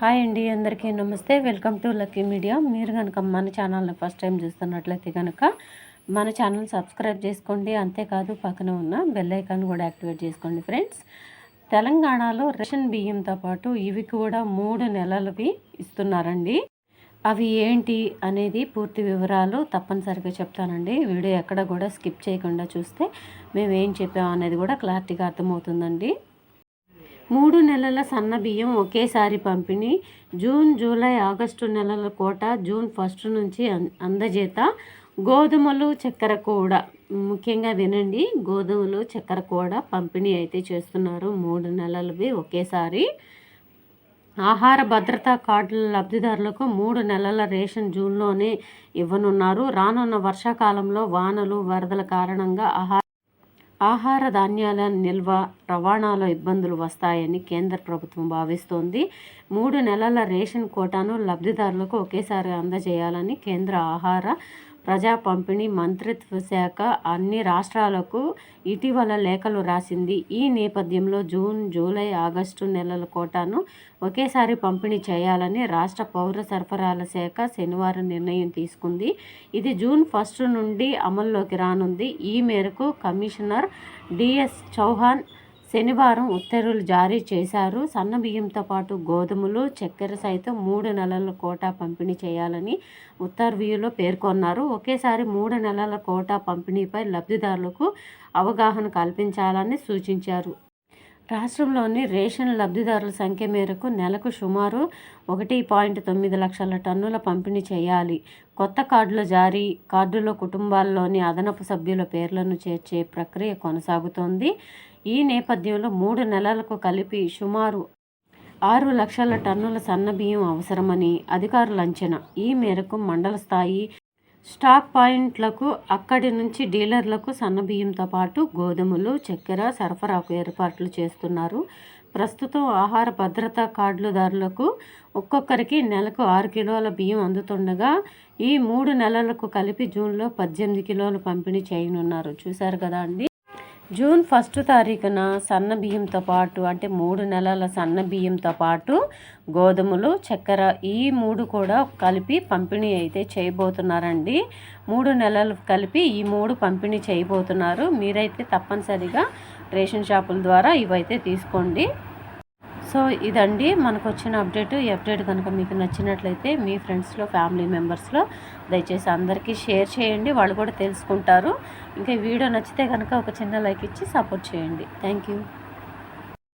Hi అండి అందరికీ నమస్తే. Welcome to lucky media. మీరు కనుక మన ఛానల్ని ఫస్ట్ టైం చూస్తున్నట్లయితే కనుక మన ఛానల్ సబ్స్క్రైబ్ చేసుకోండి. అంతేకాదు పక్కన ఉన్న బెల్ ఐకాన్ కూడా యాక్టివేట్ చేసుకోండి ఫ్రెండ్స్. తెలంగాణలో రేషన్ బియ్యంతో పాటు ఇవి కూడా మూడు నెలలవి ఇస్తున్నారండి. అవి ఏంటి అనేది పూర్తి వివరాలు తప్పనిసరిగా చెప్తానండి. వీడియో ఎక్కడ కూడా స్కిప్ చేయకుండా చూస్తే మేము ఏం చెప్పాం అనేది కూడా క్లారిటీగా అర్థమవుతుందండి. మూడు నెలల సన్న బియ్యం ఒకేసారి పంపిణీ. జూన్ జూలై ఆగస్టు నెలల కోట జూన్ ఫస్ట్ నుంచి అందజేత. గోధుమలు చక్కెర కూడా. ముఖ్యంగా వినండి గోధుమలు చక్కెర కూడా పంపిణీ అయితే చేస్తున్నారు. మూడు నెలలవి ఒకేసారి. ఆహార భద్రతా కార్డుల లబ్ధిదారులకు మూడు నెలల రేషన్ జూన్లోనే ఇవ్వనున్నారు. రానున్న వర్షాకాలంలో వానలు వరదల కారణంగా ఆహార ఆహార ధాన్యాల నిల్వ రవాణాలో ఇబ్బందులు వస్తాయని కేంద్ర ప్రభుత్వం భావిస్తోంది. మూడు నెలల రేషన్ కోటాను లబ్ధిదారులకు ఒకేసారి అందజేయాలని కేంద్ర ఆహార ప్రజా పంపిణీ మంత్రిత్వ శాఖ అన్ని రాష్ట్రాలకు ఇటీవల లేఖలు రాసింది. ఈ నేపథ్యంలో జూన్ జూలై ఆగస్టు నెలల కోటాను ఒకేసారి పంపిణీ చేయాలని రాష్ట్ర పౌర సరఫరాల శాఖ శనివారం నిర్ణయం తీసుకుంది. ఇది జూన్ ఫస్ట్ నుండి అమల్లోకి రానుంది. ఈ మేరకు కమిషనర్ డిఎస్ చౌహాన్ శనివారం ఉత్తర్వులు జారీ చేశారు. సన్న బియ్యంతో పాటు గోధుమలు చక్కెర సైతం మూడు నెలల కోటా పంపిణీ చేయాలని ఉత్తర్వులో పేర్కొన్నారు. ఒకేసారి మూడు నెలల కోటా పంపిణీపై లబ్ధిదారులకు అవగాహన కల్పించాలని సూచించారు. రాష్ట్రంలోని రేషన్ లబ్ధిదారుల సంఖ్య మేరకు నెలకు సుమారు ఒకటి పాయింట్ తొమ్మిది లక్షల టన్నుల పంపిణీ చేయాలి. కొత్త కార్డుల జారీ కార్డులో కుటుంబాల్లోని అదనపు సభ్యుల పేర్లను చేర్చే ప్రక్రియ కొనసాగుతోంది. ఈ నేపథ్యంలో మూడు నెలలకు కలిపి సుమారు ఆరు లక్షల టన్నుల సన్నబియ్యం అవసరమని అధికారుల అంచనా. ఈ మేరకు మండల స్థాయి స్టాక్ పాయింట్లకు అక్కడి నుంచి డీలర్లకు సన్నబియ్యంతో పాటు గోధుమలు చక్కెర సరఫరాకు ఏర్పాట్లు చేస్తున్నారు. ప్రస్తుతం ఆహార భద్రతా కార్డులదారులకు ఒక్కొక్కరికి నెలకు ఆరు కిలోల బియ్యం అందుతుండగా ఈ మూడు నెలలకు కలిపి జూన్లో పద్దెనిమిది కిలోలు పంపిణీ చేయనున్నారు. చూశారు కదా అండి? జూన్ ఫస్ట్ తారీఖున సన్న బియ్యంతో పాటు అంటే మూడు నెలల సన్న బియ్యంతో పాటు గోధుమలు చక్కెర ఈ మూడు కూడా కలిపి పంపిణీ అయితే చేయబోతున్నారండి. మూడు నెలలు కలిపి ఈ మూడు పంపిణీ చేయబోతున్నారు. మీరైతే తప్పనిసరిగా రేషన్ షాపుల ద్వారా ఇవైతే తీసుకోండి. సో ఇదండి మనకు వచ్చిన అప్డేట్. ఈ అప్డేట్ కనుక మీకు నచ్చినట్లయితే మీ ఫ్రెండ్స్లో ఫ్యామిలీ మెంబర్స్లో దయచేసి అందరికీ షేర్ చేయండి. వాళ్ళు కూడా తెలుసుకుంటారు. ఇంకా వీడియో నచ్చితే కనుక ఒక చిన్న లైక్ ఇచ్చి సపోర్ట్ చేయండి. Thank you